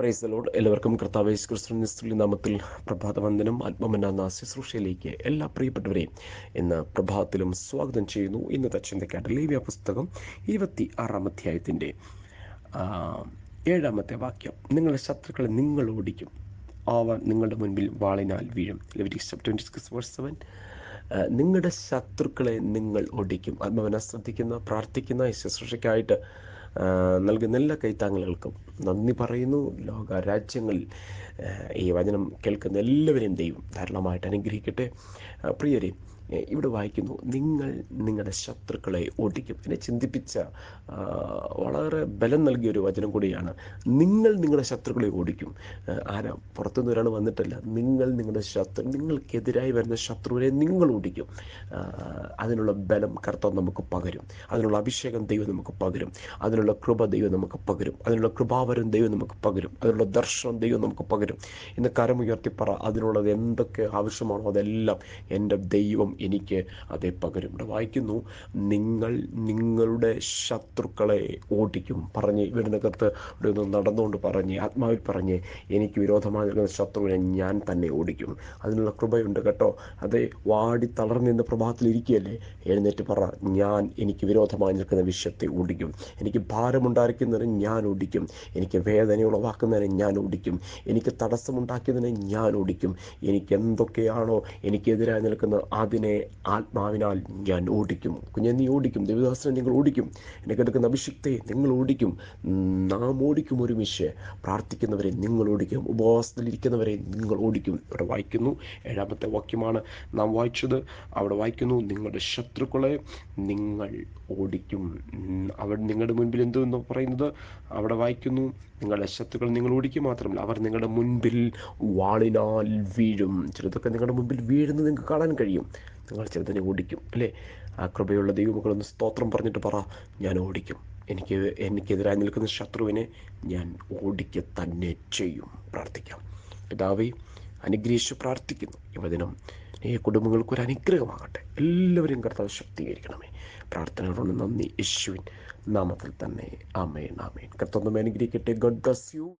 Price load എല്ലാവർക്കും കർത്താവ് യേശു ക്രിസ്തു നാമത്തിൽ പ്രഭാതവന്ദനം. ആത്മമനാന്ന ശുശ്രൂഷയിലേക്ക് എല്ലാ പ്രിയപ്പെട്ടവരെയും ഇന്ന് പ്രഭാതത്തിലും സ്വാഗതം ചെയ്യുന്നു. ഇന്നത്തെ ചിന്തയ്ക്കായിട്ട് ലേവ്യ പുസ്തകം ഇരുപത്തി ആറാം അധ്യായത്തിന്റെ ഏഴാമത്തെ വാക്യം. നിങ്ങളുടെ ശത്രുക്കളെ നിങ്ങൾ ഓടിക്കും. അവ നിങ്ങളുടെ മുൻപിൽ വാളിനാൽ വീഴും. ട്വന്റി സിക്സ് സെവൻ നിങ്ങളുടെ ശത്രുക്കളെ നിങ്ങൾ ഓടിക്കും. ആത്മവനെ ശ്രദ്ധിക്കുന്ന പ്രാർത്ഥിക്കുന്ന ശുശ്രൂഷയ്ക്കായിട്ട് നൽകുന്ന എല്ലാ കൈത്താങ്ങലുകൾക്കും നന്ദി പറയുന്നു. ലോക രാജ്യങ്ങളിൽ ഈ വചനം കേൾക്കുന്ന എല്ലാവരെയും ദൈവം ധാരാളമായിട്ട് അനുഗ്രഹിക്കട്ടെ. പ്രിയരെ ഇവിടെ വായിക്കുന്നു നിങ്ങൾ നിങ്ങളുടെ ശത്രുക്കളെ ഓടിക്കും. എന്നെ ചിന്തിപ്പിച്ച വളരെ ബലം നൽകിയ ഒരു വചനം കൂടിയാണ് നിങ്ങൾ നിങ്ങളുടെ ശത്രുക്കളെ ഓടിക്കും. ആരാ? പുറത്തുനിന്ന് ഒരാൾ വന്നിട്ടല്ല നിങ്ങൾ നിങ്ങളുടെ ശത്രു നിങ്ങൾക്കെതിരായി വരുന്ന ശത്രുവിനെ നിങ്ങൾ ഓടിക്കും. അതിനുള്ള ബലം കർത്താവ് നമുക്ക് പകരും അതിനുള്ള അഭിഷേകം ദൈവം നമുക്ക് പകരും അതിനുള്ള കൃപ ദൈവം നമുക്ക് പകരും അതിനുള്ള കൃപാവരം ദൈവം നമുക്ക് പകരും അതിനുള്ള ദർശനം ദൈവം നമുക്ക് പകരും. ഇന്ന് കരമുയർത്തി പറ അതിനുള്ളത് എന്തൊക്കെ ആവശ്യമാണോ അതെല്ലാം എന്റെ ദൈവം എനിക്ക് അതേ പകരും ഇവിടെ വായിക്കുന്നു. നിങ്ങൾ നിങ്ങളുടെ ശത്രുക്കളെ ഓടിക്കും. പറഞ്ഞ് വീടിനകത്ത് ഇവിടെ ഒന്ന് നടന്നുകൊണ്ട് പറഞ്ഞ് ആത്മാവിൽ പറഞ്ഞ് എനിക്ക് വിരോധമായി നിൽക്കുന്ന ശത്രുവിനെ ഞാൻ തന്നെ ഓടിക്കും. അതിനുള്ള കൃപയുണ്ട് കേട്ടോ. അതേ വാടി തളർന്നിരുന്ന പ്രഭാതത്തിൽ ഇരിക്കുകയല്ലേ? എഴുന്നേറ്റ് പറ ഞാൻ എനിക്ക് വിരോധമായി നിൽക്കുന്ന വിഷയത്തെ ഓടിക്കും. എനിക്ക് ഭാരമുണ്ടായിരിക്കുന്നതിന് ഞാൻ ഓടിക്കും. എനിക്ക് വേദന ഉളവാക്കുന്നതിനെ ഞാൻ ഓടിക്കും. എനിക്ക് തടസ്സമുണ്ടാക്കിയതിനെ ഞാൻ ഓടിക്കും. എനിക്ക് എന്തൊക്കെയാണോ എനിക്കെതിരായി നിൽക്കുന്നത് അതിനെ ആത്മാവിനാൽ ഞാൻ ഓടിക്കും. കുഞ്ഞെ നീ ഓടിക്കും. ദേവദാസനെ നിങ്ങൾ ഓടിക്കും. എന്നെ കിടക്കുന്ന അഭിഷിക്തയെ നിങ്ങൾ ഓടിക്കും. നാം ഓടിക്കും ഒരുമിച്ച്. പ്രാർത്ഥിക്കുന്നവരെ നിങ്ങൾ ഓടിക്കും. ഉപവാസത്തിലിരിക്കുന്നവരെ നിങ്ങൾ ഓടിക്കും. ഇവിടെ വായിക്കുന്നു. ഏഴാമത്തെ വാക്യമാണ് നാം വായിച്ചത്. അവിടെ വായിക്കുന്നു നിങ്ങളുടെ ശത്രുക്കളെ നിങ്ങൾ ഓടിക്കും. അവിടെ നിങ്ങളുടെ മുൻപിൽ എന്തെന്ന് പറയുന്നത് അവിടെ വായിക്കുന്നു നിങ്ങളുടെ ശത്രുക്കൾ നിങ്ങൾ ഓടിക്കും. മാത്രമല്ല അവർ നിങ്ങളുടെ മുൻപിൽ വാളിനാൽ വീഴും. ചിലതൊക്കെ നിങ്ങളുടെ മുൻപിൽ വീഴുന്നത് നിങ്ങൾക്ക് കാണാൻ കഴിയും. നിങ്ങൾ ചിലതിനെ ഓടിക്കും അല്ലേ? ആ കൃപയുള്ള ദൈവമക്കളൊന്ന് സ്തോത്രം പറഞ്ഞിട്ട് പറ ഞാൻ ഓടിക്കും. എനിക്ക് എനിക്കെതിരായി നിൽക്കുന്ന ശത്രുവിനെ ഞാൻ ഓടിക്കുക തന്നെ ചെയ്യും. പ്രാർത്ഥിക്കാം. പിതാവേ അനുഗ്രഹിച്ച് പ്രാർത്ഥിക്കുന്നു. ഈ വചനം ഈ കുടുംബങ്ങൾക്ക് ഒരു അനുഗ്രഹമാകട്ടെ. എല്ലാവരും കർത്താവ് ശക്തീകരിക്കണമേ. പ്രാർത്ഥനകളോട് നന്ദി. യേശുവിൻ നാമത്തിൽ തന്നെ. ആമേൻ ആമേൻ. കർത്താവ് അനുഗ്രഹിക്കട്ടെ. Garh bless you